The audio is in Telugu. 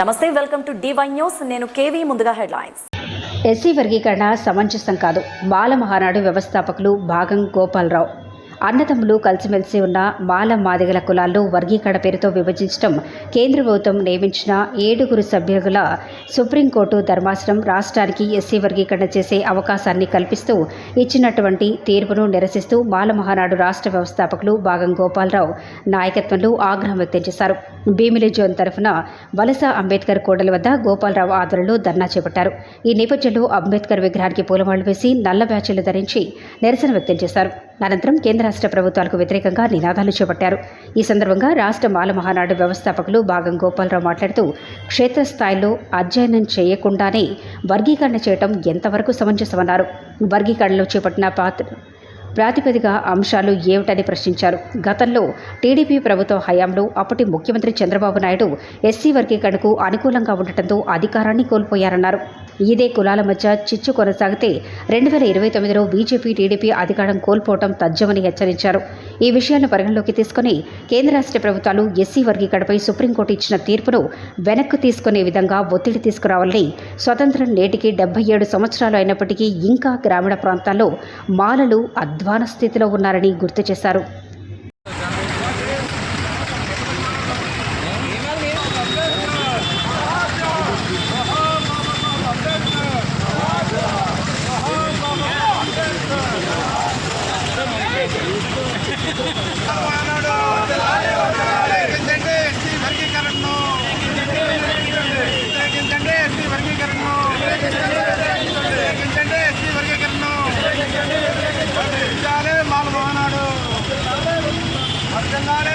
నమస్తే వెల్కమ్ టు డివై న్యూస్ నేను కేవీ ముందుగా హెడ్లైన్స్. ఎస్సీ వర్గీకరణ సమంజసం కాదు. బాల మహానాడు వ్యవస్థాపకులు భాగం గోపాలరావు. అన్నదమ్ములు కలిసిమెలిసి ఉన్న మాల మాదిగల కులాల్లో వర్గీకరణ పేరుతో విభజించడం కేంద్ర ప్రభుత్వం నియమించిన ఏడుగురు సభ్యుల సుప్రీంకోర్టు ధర్మాసనం రాష్ట్రానికి ఎస్సీ వర్గీకరణ చేసే అవకాశాన్ని కల్పిస్తూ ఇచ్చినటువంటి తీర్పును నిరసిస్తూ మాల మహానాడు రాష్ట్ర వ్యవస్థాపకులు భాగం గోపాలరావు నాయకత్వంలో ఆగ్రహం వ్యక్తం చేశారు. భీమిలి జోన్ తరఫున వలస అంబేద్కర్ కోడల వద్ద గోపాలరావు ఆధ్వర్యంలో ధర్నా చేపట్టారు. ఈ నేపథ్యంలో అంబేద్కర్ విగ్రహానికి పూలమాలు వేసి నల్ల బ్యాచ్లు ధరించి నిరసన వ్యక్తం చేశారు. అనంతరం కేంద్ర రాష్ట్ర ప్రభుత్వాలకు వ్యతిరేకంగా నినాదాలు చేపట్టారు. ఈ సందర్భంగా రాష్ట్ర మాల మహానాడు వ్యవస్థాపకులు భాగం గోపాలరావు మాట్లాడుతూ క్షేత్రస్థాయిలో అధ్యయనం చేయకుండానే వర్గీకరణ చేయటం ఎంతవరకు సమంజసమన్నారు. వర్గీకరణలో చేపట్టిన పాత్ర ప్రాతిపదిక అంశాలు ఏమిటని ప్రశ్నించారు. గతంలో టీడీపీ ప్రభుత్వ హయాంలో అప్పటి ముఖ్యమంత్రి చంద్రబాబు నాయుడు ఎస్సీ వర్గీకరణకు అనుకూలంగా ఉండటంతో అధికారాన్ని కోల్పోయారన్నారు. ఇదే కులాల మధ్య చిచ్చు కొనసాగితే రెండు వేల ఇరవై తొమ్మిదిలో బీజేపీ టీడీపీ అధికారం కోల్పోవటం తథ్యమని హెచ్చరించారు. ఈ విషయాన్ని పరిగణలోకి తీసుకుని కేంద్ర రాష్ట్ర ప్రభుత్వాలు ఎస్సీ వర్గీకరణపై సుప్రీంకోర్టు ఇచ్చిన తీర్పును వెనక్కు తీసుకునే విధంగా ఒత్తిడి తీసుకురావాలని స్వతంత్రం నేటికి డెబ్బై ఏడు సంవత్సరాలు అయినప్పటికీ ఇంకా గ్రామీణ ప్రాంతాల్లో మాలలు అధ్వాన స్థితిలో ఉన్నారని గుర్తు చేశారు. Dale.